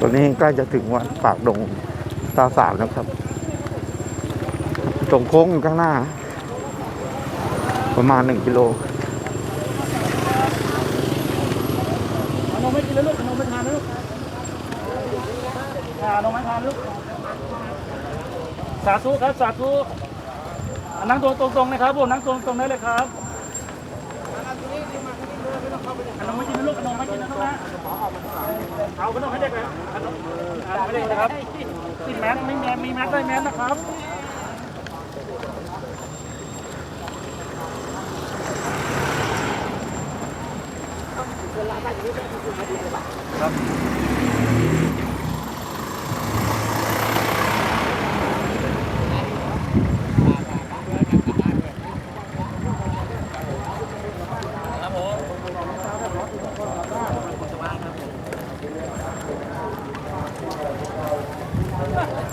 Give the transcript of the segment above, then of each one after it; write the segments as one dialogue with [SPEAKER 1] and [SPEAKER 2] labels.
[SPEAKER 1] ตัวนี้ใกล้จะถึงวัดปากดงตาสาวนะครับตรงโค้งอยู่ข้างหน้า ประมาณหนึ่งกิโล
[SPEAKER 2] ขนมไม่กินแล้วลูกขนมไม่ทานนะลูกขนมไม่ทานลูก สาธุครับ สาธุ นั่งตรงตรงนะครับผมนั่งตรงตรงๆได้เลยครับขนมไม่กินนะลูกขนมไม่กินนะลูกนะ เอาขนมให้เด็กเลยขนมอ่าให้เด็กนะครับติดแมสไม่แมสมีแมสได้แมสนะครับ
[SPEAKER 1] ครับ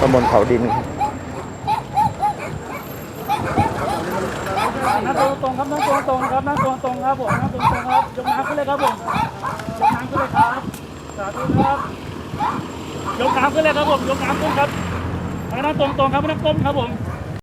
[SPEAKER 1] ตำบลเขาดินครับ
[SPEAKER 2] นั่งตรงตรงครับนั่งตรงตรงครับนั่งตรงตรงครับผมนั่งตรงตรงครับยกน้ำขึ้นเลยครับผมยกน้ำขึ้นเลยครับสาธุครับยกน้ำขึ้นเลยครับผมยกน้ำขึ้นครับนั่งตรงตรงครับไม่ต้องก้มครับผม